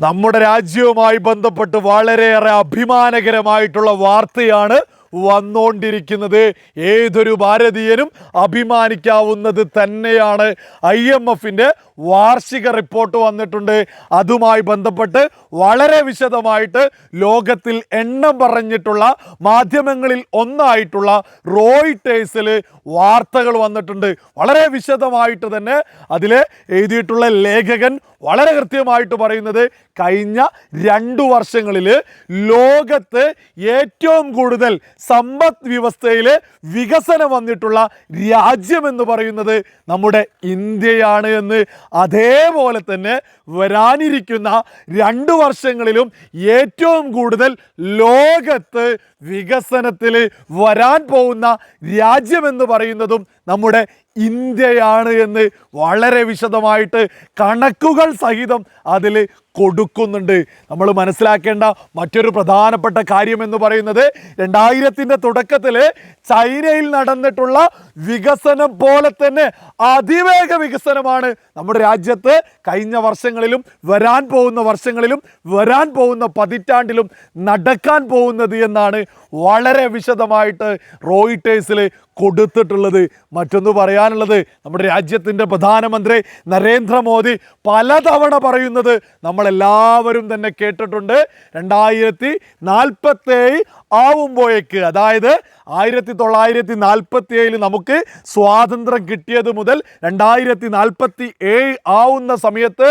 നമ്മുടെ രാജ്യവുമായി ബന്ധപ്പെട്ട് വളരെയേറെ അഭിമാനകരമായിട്ടുള്ള വാർത്തയാണ് വന്നുകൊണ്ടിരിക്കുന്നത് ഏതൊരു ഭാരതീയനും അഭിമാനിക്കാവുന്നത് തന്നെയാണ്. ഐ എം എഫിന്റെ വാർഷിക റിപ്പോർട്ട് വന്നിട്ടുണ്ട്. അതുമായി ബന്ധപ്പെട്ട് വളരെ വിശദമായിട്ട് ലോകത്തിൽ എണ്ണം പറഞ്ഞിട്ടുള്ള മാധ്യമങ്ങളിൽ ഒന്നായിട്ടുള്ള റോയിട്ടേഴ്സിൽ വാർത്തകൾ വന്നിട്ടുണ്ട്. വളരെ വിശദമായിട്ട് തന്നെ അതിൽ എഴുതിയിട്ടുള്ള ലേഖകൻ വളരെ കൃത്യമായിട്ട് പറയുന്നത് കഴിഞ്ഞ രണ്ടു വർഷങ്ങളിൽ ലോകത്ത് ഏറ്റവും കൂടുതൽ സമ്പദ് വ്യവസ്ഥയിൽ വികസനം വന്നിട്ടുള്ള രാജ്യം എന്ന് പറയുന്നത് നമ്മുടെ ഇന്ത്യയാണ് എന്ന് അതേപോലെ തന്നെ വരാനിരിക്കുന്ന രണ്ട് വർഷങ്ങളിലും ഏറ്റവും കൂടുതൽ ലോകത്ത് വികസനത്തിൽ വരാൻ പോകുന്ന രാജ്യമെന്ന് പറയുന്നതും നമ്മുടെ ഇന്ത്യയാണ് എന്ന് വളരെ വിശദമായിട്ട് കണക്കുകൾ സഹിതം അതിൽ കൊടുക്കുന്നുണ്ട്. നമ്മൾ മനസ്സിലാക്കേണ്ട മറ്റൊരു പ്രധാനപ്പെട്ട കാര്യം എന്ന് പറയുന്നത് രണ്ടായിരത്തിന്റെ തുടക്കത്തിൽ ചൈനയിൽ നടന്നിട്ടുള്ള വികസനം പോലെ തന്നെ അതിവേഗ വികസനമാണ് നമ്മുടെ രാജ്യത്ത് കഴിഞ്ഞ വർഷങ്ങളിലും വരാൻ പോകുന്ന വർഷങ്ങളിലും വരാൻ പോകുന്ന പതിറ്റാണ്ടിലും നടക്കാൻ പോകുന്നത് എന്നാണ് വളരെ വിശദമായിട്ട് റോയിട്ടേഴ്സിൽ കൊടുത്തിട്ടുള്ളത്. മറ്റൊന്ന് പറയാനുള്ളത് നമ്മുടെ രാജ്യത്തിന്റെ പ്രധാനമന്ത്രി നരേന്ദ്രമോദി പലതവണ പറയുന്നത് നമ്മളെല്ലാവരും തന്നെ കേട്ടിട്ടുണ്ട്. രണ്ടായിരത്തി നാൽപ്പത്തേഴ് ആവുമ്പോഴേക്ക് അതായത് ആയിരത്തി തൊള്ളായിരത്തി നാൽപ്പത്തി ഏഴിൽ നമുക്ക് സ്വാതന്ത്ര്യം കിട്ടിയത് മുതൽ രണ്ടായിരത്തി നാൽപ്പത്തി ഏഴ് ആവുന്ന സമയത്ത്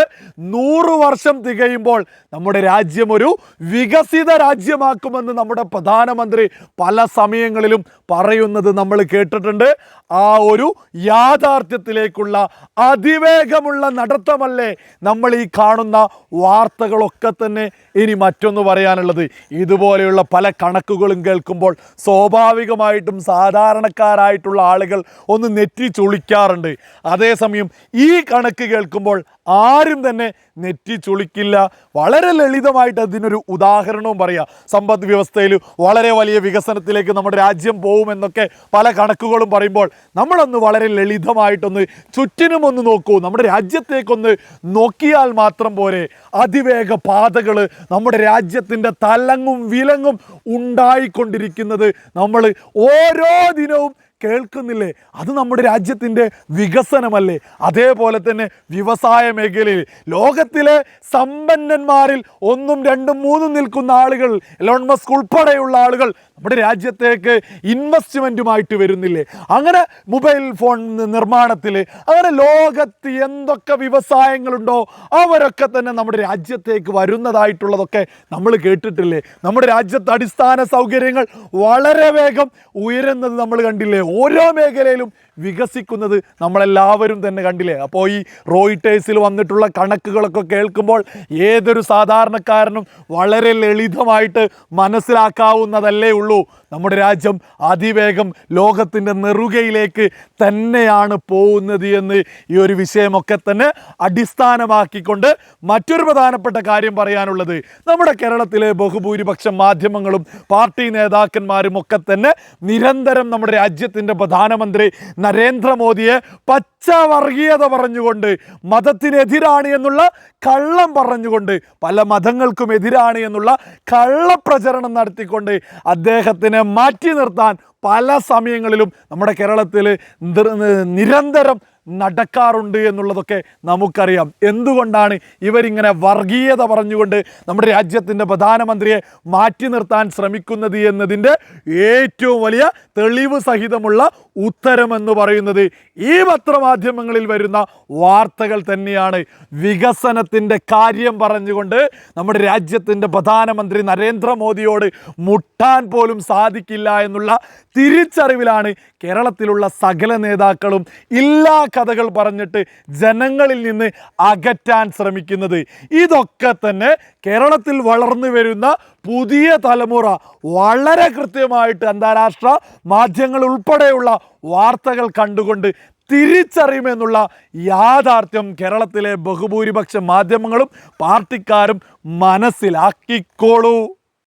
നൂറ് വർഷം തികയുമ്പോൾ നമ്മുടെ രാജ്യം ഒരു വികസിത രാജ്യമാക്കുമെന്ന് നമ്മുടെ പ്രധാനമന്ത്രി പല സമയങ്ങളിലും പറയുന്നത് നമ്മൾ കേട്ടിട്ടുണ്ട്. ആ ഒരു യാഥാർത്ഥ്യത്തിലേക്കുള്ള അതിവേഗമുള്ള നടത്തമല്ലേ നമ്മൾ ഈ കാണുന്ന വാർത്തകളൊക്കെ തന്നെ ഇനി മറ്റൊന്ന് പറയാനുള്ളത്. ഇതുപോലെയുള്ള പല കണക്കുകളും കേൾക്കുമ്പോൾ സ്വാഭാവികമായിട്ടും സാധാരണക്കാരായിട്ടുള്ള ആളുകൾ ഒന്ന് നെറ്റി ചുളിക്കാറുണ്ട്. അതേസമയം ഈ കണക്ക് കേൾക്കുമ്പോൾ ആരും തന്നെ നെറ്റി ചുളിക്കില്ല. വളരെ ലളിതമായിട്ട് അതിനൊരു ഉദാഹരണവും പറയാം. സമ്പദ് വ്യവസ്ഥയിൽ വളരെ വലിയ വികസനത്തിലേക്ക് നമ്മുടെ രാജ്യം പോകുമെന്നൊക്കെ പല കണക്കുകളും പറയുമ്പോൾ നമ്മളൊന്ന് വളരെ ലളിതമായിട്ടൊന്ന് ചുറ്റിനും ഒന്ന് നോക്കൂ. നമ്മുടെ രാജ്യത്തേക്കൊന്ന് നോക്കിയാൽ മാത്രം പോരെ. അതിവേഗ പാതകൾ നമ്മുടെ രാജ്യത്തിന്റെ തലങ്ങും വിലങ്ങും ഉണ്ടായിക്കൊണ്ടിരിക്കുന്നത് നമ്മൾ ഓരോ ദിനവും കേൾക്കുന്നില്ലേ? അത് നമ്മുടെ രാജ്യത്തിന്റെ വികസനമല്ലേ? അതേപോലെ തന്നെ വ്യവസായ മേഖലയിൽ. ലോകത്തിലെ സമ്പന്നന്മാരിൽ ഒന്നും രണ്ടും മൂന്നും നിൽക്കുന്ന ആളുകൾ എലോൺ മസ്ക് ഉൾപ്പെടെയുള്ള ആളുകൾ നമ്മുടെ രാജ്യത്തേക്ക് ഇൻവെസ്റ്റ്മെന്റുമായിട്ട് വരുന്നില്ലേ? അങ്ങനെ മൊബൈൽ ഫോൺ നിർമ്മാണത്തിൽ അങ്ങനെ ലോകത്ത് എന്തൊക്കെ വ്യവസായങ്ങളുണ്ടോ അവരൊക്കെ തന്നെ നമ്മുടെ രാജ്യത്തേക്ക് വരുന്നതായിട്ടുള്ളതൊക്കെ നമ്മൾ കേട്ടിട്ടില്ലേ? നമ്മുടെ രാജ്യത്ത് അടിസ്ഥാന സൗകര്യങ്ങൾ വളരെ വേഗം ഉയരുന്നത് നമ്മൾ കണ്ടില്ലേ? ഓരോ മേഖലയിലും വികസിക്കുന്നത് നമ്മളെല്ലാവരും തന്നെ കണ്ടില്ലേ? അപ്പോൾ ഈ റോയിട്ടേഴ്സിൽ വന്നിട്ടുള്ള കണക്കുകളൊക്കെ കേൾക്കുമ്പോൾ ഏതൊരു സാധാരണക്കാരനും വളരെ ലളിതമായിട്ട് മനസ്സിലാക്കാവുന്നതല്ലേ ഉള്ളൂ. നമ്മുടെ രാജ്യം അതിവേഗം ലോകത്തിന്റെ നെറുകയിലേക്ക് തന്നെയാണ് പോകുന്നത് എന്ന് ഈ ഒരു വിഷയമൊക്കെ തന്നെ അടിസ്ഥാനമാക്കിക്കൊണ്ട് മറ്റൊരു പ്രധാനപ്പെട്ട കാര്യം പറയാനുള്ളത്. നമ്മുടെ കേരളത്തിലെ ബഹുഭൂരിപക്ഷം മാധ്യമങ്ങളും പാർട്ടി നേതാക്കന്മാരും ഒക്കെ തന്നെ നിരന്തരം നമ്മുടെ രാജ്യത്തിന്റെ പ്രധാനമന്ത്രി നരേന്ദ്രമോദിയെ പച്ചവർഗീയത പറഞ്ഞുകൊണ്ട് മതത്തിനെതിരാണ് എന്നുള്ള കള്ളം പറഞ്ഞുകൊണ്ട് പല മതങ്ങൾക്കും എതിരാണ് എന്നുള്ള കള്ളപ്രചരണം നടത്തിക്കൊണ്ട് അദ്ദേഹത്തിനെ മാറ്റി നിർത്താൻ പല സമയങ്ങളിലും നമ്മുടെ കേരളത്തിൽ നിരന്തരം നടക്കാറുണ്ട് എന്നുള്ളതൊക്കെ നമുക്കറിയാം. എന്തുകൊണ്ടാണ് ഇവരിങ്ങനെ വർഗീയത പറഞ്ഞുകൊണ്ട് നമ്മുടെ രാജ്യത്തിന്റെ പ്രധാനമന്ത്രിയെ മാറ്റി നിർത്താൻ ശ്രമിക്കുന്നത് എന്നതിന്റെ ഏറ്റവും വലിയ തെളിവ് സഹിതമുള്ള ഉത്തരമെന്ന് പറയുന്നത് ഈ പത്രമാധ്യമങ്ങളിൽ വരുന്ന വാർത്തകൾ തന്നെയാണ്. വികസനത്തിന്റെ കാര്യം പറഞ്ഞുകൊണ്ട് നമ്മുടെ രാജ്യത്തിന്റെ പ്രധാനമന്ത്രി നരേന്ദ്രമോദിയോട് മുട്ടാൻ പോലും സാധിക്കില്ല എന്നുള്ള തിരിച്ചറിവിലാണ് കേരളത്തിലുള്ള സകല നേതാക്കളും ഇല്ലാ കഥകൾ പറഞ്ഞിട്ട് ജനങ്ങളിൽ നിന്ന് അകറ്റാൻ ശ്രമിക്കുന്നത്. ഇതൊക്കെ തന്നെ കേരളത്തിൽ വളർന്നു വരുന്ന പുതിയ തലമുറ വളരെ കൃത്യമായിട്ട് അന്താരാഷ്ട്ര മാധ്യമങ്ങൾ ഉൾപ്പെടെയുള്ള വാർത്തകൾ കണ്ടുകൊണ്ട് തിരിച്ചറിയുമെന്നുള്ള യാഥാർത്ഥ്യം കേരളത്തിലെ ബഹുഭൂരിപക്ഷ മാധ്യമങ്ങളും പാർട്ടിക്കാരും മനസ്സിലാക്കിക്കോളൂ.